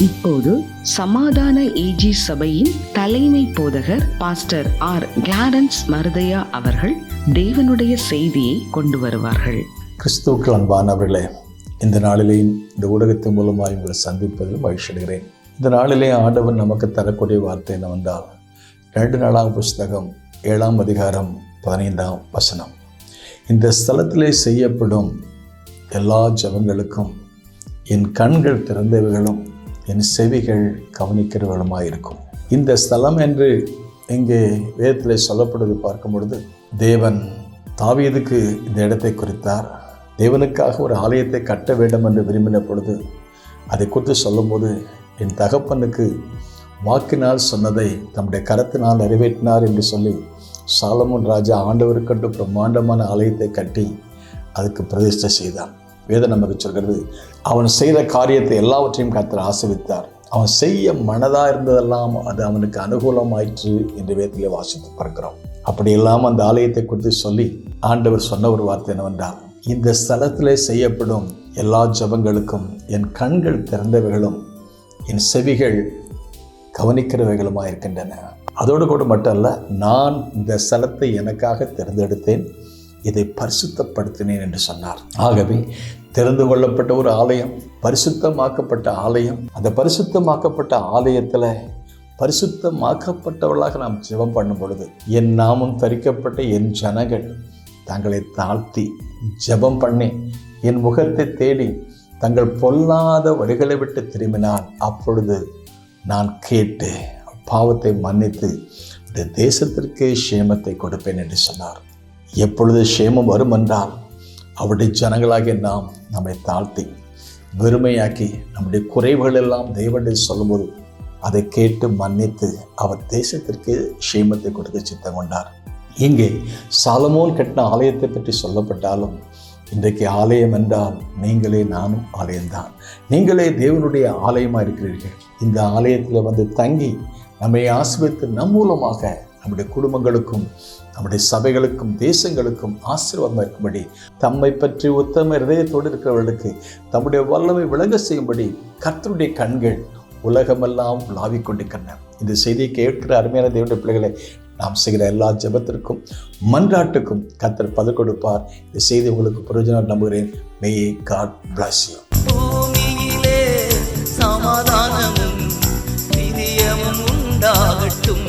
இப்போது சமாதான ஏஜி சபையின் தலைமை போதகர் பாஸ்டர் ஆர். கிளாரன்ஸ் மருதையா அவர்கள் தேவனுடைய செய்தியை கொண்டு வருவார்கள். கிறிஸ்துவுக்கு அன்பானவர்களே இந்த நாளிலேயும் இந்த ஊடகத்தின் மூலமாக உங்களை சந்திப்பதில் மகிழ்ச்சி அடைகிறேன் இந்த நாளிலே ஆண்டவன் நமக்கு தரக்கூடிய வார்த்தை என்னவென்றால் ரெண்டு நாளாம் புஸ்தகம் ஏழாம் அதிகாரம் பதினைந்தாம் வசனம். இந்த ஸ்தலத்திலே செய்யப்படும் எல்லா ஜபங்களுக்கும் என் கண்கள் திறந்தவைகளும் என் செவிகள் கவனிக்கிறவர்களுமாக இருக்கும் இந்த ஸ்தலம் என்று இங்கே வேதத்தில் சொல்லப்படுவது பார்க்கும் பொழுது தேவன் தாவியதுக்கு இந்த இடத்தை குறித்தார். தேவனுக்காக ஒரு ஆலயத்தை கட்ட வேண்டும் என்று விரும்பின பொழுது அதை குறித்து சொல்லும்போது என் தகப்பனுக்கு வாக்கினால் சொன்னதை தம்முடைய கரத்தினால் நிறைவேற்றினார் என்று சொல்லி சாலமோன் ராஜா ஆண்டவருக்கண்டு பிரம்மாண்டமான ஆலயத்தை கட்டி அதுக்கு பிரதிஷ்டை செய்தான் வேதம் நமக்கு சொல்கிறது அவன் செய்த காரியத்தை எல்லாவற்றையும் கத்தர் ஆசிரித்தார் அவன் செய்ய மனதாக இருந்ததெல்லாம் அது அவனுக்கு அனுகூலமாயிற்று என்று வேதத்திலே வாசித்து பார்க்கிறோம். அப்படி இல்லாமல் அந்த ஆலயத்தை குறித்து சொல்லி ஆண்டவர் சொன்ன ஒரு வார்த்தை என்னவென்றால் இந்த ஸ்தலத்திலே செய்யப்படும் எல்லா ஜபங்களுக்கும் என் கண்கள் திறந்தவைகளும் என் செவிகள் கவனிக்கிறவைகளுமாக இருக்கின்றன அதோடு கூட மட்டும் அல்ல நான் இந்த ஸ்தலத்தை எனக்காக தேர்ந்தெடுத்தேன். இதை பரிசுத்தப்படுத்தினேன் என்று சொன்னார். ஆகவே திறந்து கொள்ளப்பட்ட ஒரு ஆலயம் பரிசுத்தமாக்கப்பட்ட ஆலயம் அந்த பரிசுத்தமாக்கப்பட்ட ஆலயத்தில் பரிசுத்தமாக்கப்பட்டவர்களாக நாம் ஜெபம் பண்ணும் பொழுது என் நாமம் தரிக்கப்பட்ட என் ஜனங்கள் தங்களை தாழ்த்தி ஜெபம் பண்ணி என் முகத்தை தேடி தங்கள் பொல்லாத வழிகளை விட்டு திரும்பினான் அப்பொழுது நான் கேட்டு பாவத்தை மன்னித்து இந்த தேசத்திற்கே சேமத்தை கொடுப்பேன் என்று சொன்னார். எப்பொழுது சேமம் வரும் என்றால் அவருடைய ஜனங்களாகிய நாம் நம்மை தாழ்த்தி வெறுமையாக்கி நம்முடைய குறைவுகள் எல்லாம் தெய்வத்தை சொல்லும்போது அதை கேட்டு மன்னித்து அவர் தேசத்திற்கு சேமத்தை கொடுக்க சித்தம் கொண்டார். இங்கே சாலமோன் கட்டின ஆலயத்தை பற்றி சொல்லப்பட்டாலும் இன்றைக்கு ஆலயம் என்றால் நீங்களே நானும் ஆலயம்தான். நீங்களே தேவனுடைய ஆலயமாக இருக்கிறீர்கள் இந்த ஆலயத்தில் வந்து தங்கி நம்மை ஆசிரியத்து நம் மூலமாக நம்முடைய குடும்பங்களுக்கும் நம்முடைய சபைகளுக்கும் தேசங்களுக்கும் ஆசீர்வாதமாக இருக்கும்படி தம்மை பற்றி உத்தம இதயத்தோடு இருக்கிறவர்களுக்கு தம்முடைய வல்லமை விளங்க செய்யும்படி கர்த்தருடைய கண்கள் உலகமெல்லாம் உலாவிக் கொண்டிருக்கின்றன. இந்த செய்தியை கேட்கிற அருமையான தேவனுடைய பிள்ளைகளை நாம் செய்கிற எல்லா ஜெபத்திற்கும் மன்றாட்டுக்கும் கர்த்தர் பதில் கொடுப்பார். இந்த செய்தி உங்களுக்கு பிரயோஜனம் நம்புகிறேன். மே காட் பிளாஸ் யூ சமாதானமும் உண்டாகட்டும்.